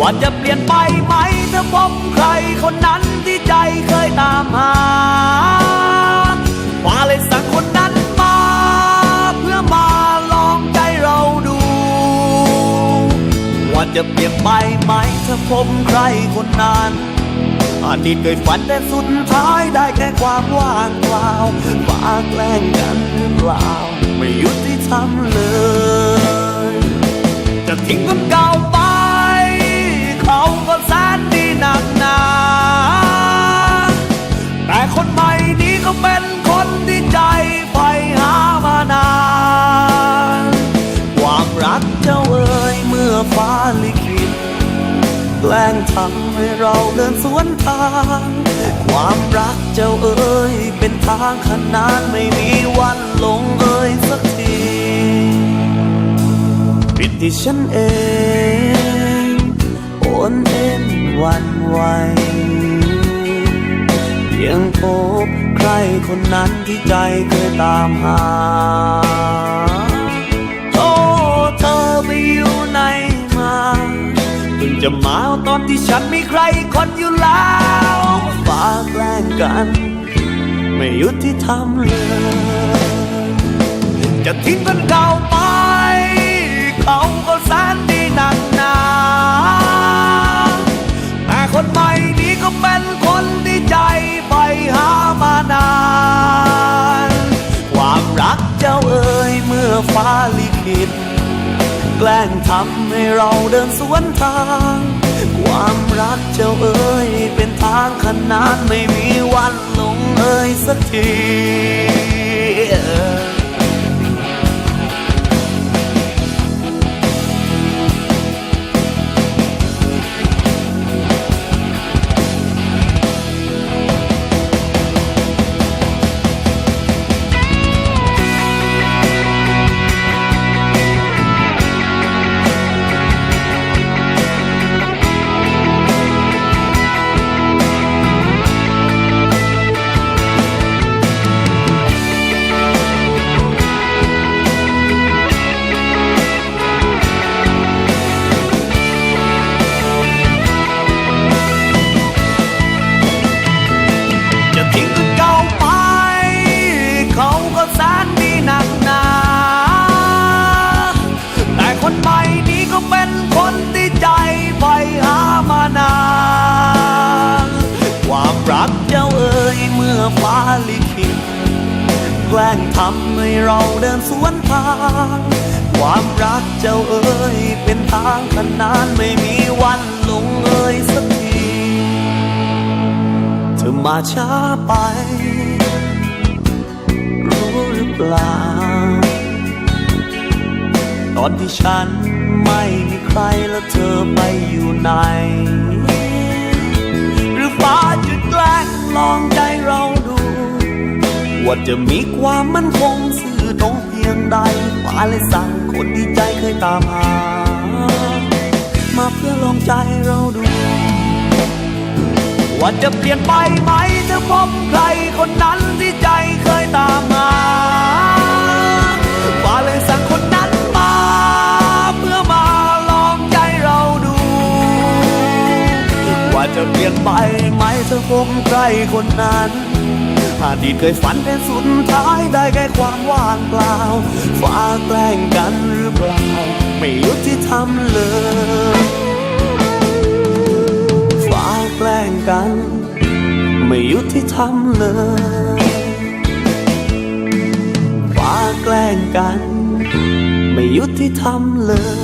ว่าจะเปลี่ยนไปไหมถ้าพบใครคนนั้นที่ใจเคยตามหาฟ้าเลยสั่งคนนั้นมา เพื่อมาลองใจเราดู ว่าจะเปลี่ยนไปไหมถ้าพบใครคนนั้นอดีตเคยฝันแต่สุดท้ายได้แค่ความว่างเปล่าฟ้าแกล้งกันหรือเปล่า ไม่ยุติธรรมเลย แกล้งทำให้เราเดินสวนทาง ความรักเจ้าเอ๋ยเป็นทางขนานไม่มีวันลงเอ่ยสักทีผิดที่ฉันเองโอนเอ็นวันไหวเพียงพบใครคนนั้นที่ใจเคยตามหา จะมาตอนที่ฉันมีใครคนอยู่แล้วฟ้าแกล้งกัน ไม่ยุติธรรมเลย จะทิ้งคนเก่าไป แกล้งทำให้เราเดินสวนทาง ความรักเจ้าเอ๋ยเป็นทางขนานไม่มีวันลงเอ่ยสักที ลิขิตแกล้งทำให้เราเดินสวนทาง ความรักเจ้าเอ๋ยเป็นทางขนานไม่มีวันลงเอ่ยสักทีเธอมาช้าไป รู้หรือเปล่า ตอนที่ฉันไม่มีใครแล้วเธอไปอยู่ไหน หรือฟ้าจะแกล้งลอง ว่าจะมีความมั่นคงสื่อตรงเพียงใดฟ้าเลยสั่งคนที่ใจเคยตามหา มาเพื่อลองใจเราดู ว่าจะเปลี่ยนไปไหมถ้าพบใครคนนั้นที่ใจเคยตามมาฟ้าเลยสั่งคนนั้นมาเพื่อมาลองใจเราดู ว่าจะเปลี่ยนไปไหมถ้าพบใครคนนั้น อดีตเคยฝันแต่สุดท้ายได้แค่ความว่างเปล่าฟ้าแกล้งกันหรือเปล่า ไม่ยุติธรรมเลยฟ้าแกล้งกัน ไม่ยุติธรรมเลยฟ้าแกล้งกัน ไม่ยุติธรรมเลย